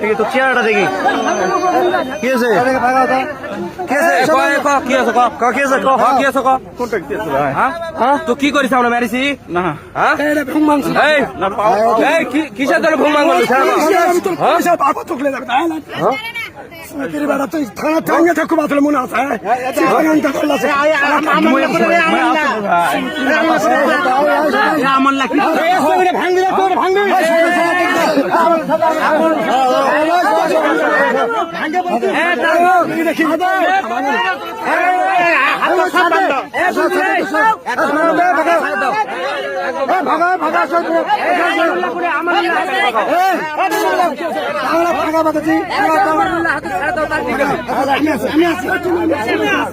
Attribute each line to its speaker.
Speaker 1: দেখি তো চেহারাটা দেখি কি আছে কি
Speaker 2: আছে ক ক কি আছে ক ক
Speaker 1: কি আছে ক
Speaker 2: হ কি আছে ক কোনটা কি আছে ভাই হ্যাঁ তো কি করিস আমরা মেরেছি না হ্যাঁ
Speaker 3: এটা ভুম মাংস
Speaker 2: এই না এই কি কিসের দলে ভুম মাংস
Speaker 3: আমি তো পয়সা পাবো যাবে তাই না তেরে মনে আছে
Speaker 1: ভাগা ভাগা ভাগা বাঁধেছি
Speaker 3: আমি আছি আমি
Speaker 1: আছি
Speaker 3: আমি
Speaker 1: আছি।